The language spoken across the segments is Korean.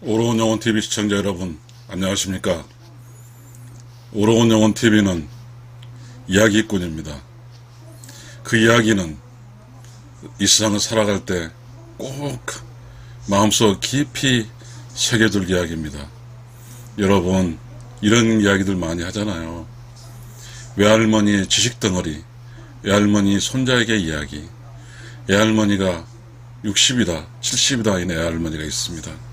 오로운 영혼 TV 시청자 여러분, 안녕하십니까? 오로운 영혼 TV는 이야기꾼입니다. 그 이야기는 이 세상을 살아갈 때 꼭 마음속 깊이 새겨둘 이야기입니다. 여러분, 이런 이야기들 많이 하잖아요. 외할머니의 지식덩어리, 외할머니 손자에게 이야기, 외할머니가 60이다, 70이다 인 외할머니가 있습니다.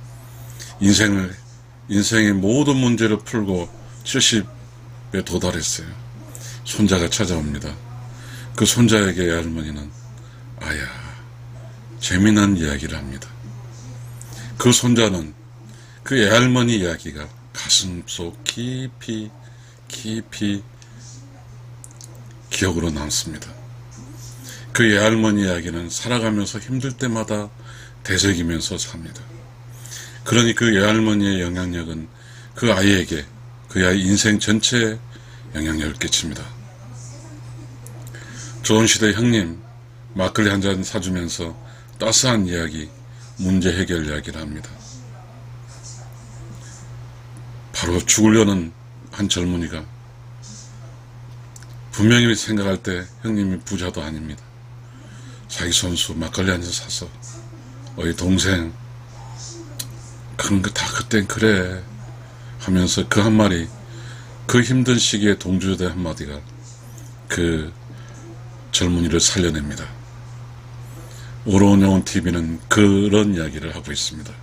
인생을 인생의 모든 문제를 풀고 70에 도달했어요. 손자가 찾아옵니다. 그 손자에게 할머니는 아야 재미난 이야기를 합니다. 그 손자는 그 애할머니 이야기가 가슴속 깊이 깊이 기억으로 남습니다. 그 애할머니 이야기는 살아가면서 힘들 때마다 되새기면서 삽니다. 그러니 그 외할머니의 영향력은 그 아이에게 그 아이 인생 전체에 영향력을 끼칩니다. 좋은 시대 형님 막걸리 한 잔 사주면서 따스한 이야기, 문제 해결 이야기를 합니다. 바로 죽으려는 한 젊은이가 분명히 생각할 때 형님이 부자도 아닙니다. 자기 손수 막걸리 한 잔 사서 어이 동생 그런 거 다 그땐 그래 하면서 그 한마디 그 힘든 시기에 동조대 한마디가 그 젊은이를 살려냅니다. 오로운 영혼 TV는 그런 이야기를 하고 있습니다.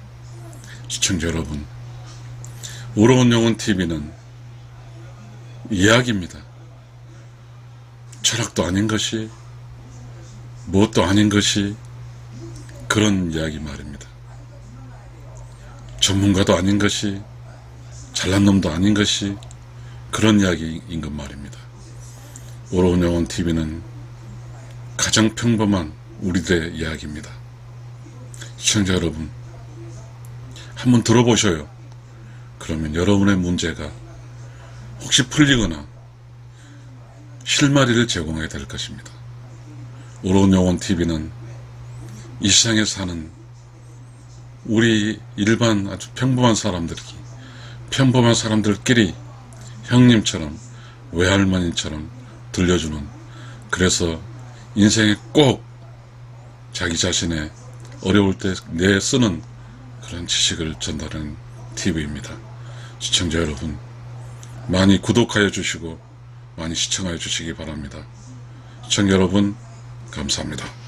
시청자 여러분, 오로운 영혼 TV는 이야기입니다. 철학도 아닌 것이 무엇도 아닌 것이 그런 이야기 말입니다. 전문가도 아닌 것이 잘난 놈도 아닌 것이 그런 이야기인 것 말입니다. 오로운 영혼 TV는 가장 평범한 우리들의 이야기입니다. 시청자 여러분, 한번 들어보셔요. 그러면 여러분의 문제가 혹시 풀리거나 실마리를 제공하게 될 것입니다. 오로운 영혼 TV는 이 세상에 사는 우리 일반 아주 평범한 사람들이 평범한 사람들끼리 형님처럼 외할머니처럼 들려주는 그래서 인생에 꼭 자기 자신의 어려울 때 내 쓰는 그런 지식을 전달하는 TV입니다. 시청자 여러분 많이 구독하여 주시고 많이 시청하여 주시기 바랍니다. 시청자 여러분 감사합니다.